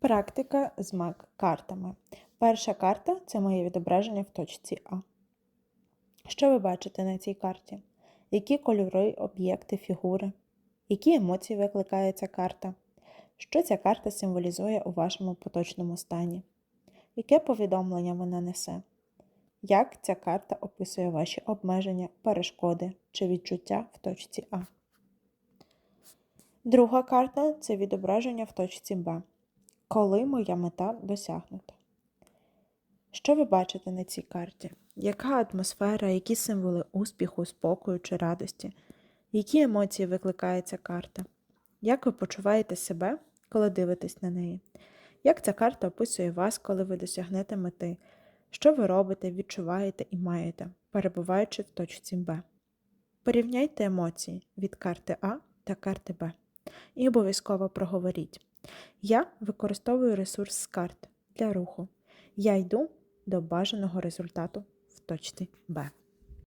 Практика з мак-картами. Перша карта це моє відображення в точці А. Що ви бачите на цій карті? Які кольори, об'єкти, фігури? Які емоції викликає ця карта? Що ця карта символізує у вашому поточному стані? Яке повідомлення вона несе? Як ця карта описує ваші обмеження, перешкоди чи відчуття в точці А? Друга карта це відображення в точці Б. Коли моя мета досягнута. Що ви бачите на цій карті? Яка атмосфера, які символи успіху, спокою чи радості? Які емоції викликає ця карта? Як ви почуваєте себе, коли дивитесь на неї? Як ця карта описує вас, коли ви досягнете мети? Що ви робите, відчуваєте і маєте, перебуваючи в точці Б? Порівняйте емоції від карти А та карти Б. І обов'язково проговоріть. Я використовую ресурс з карт для руху. Я йду до бажаного результату в точці Б.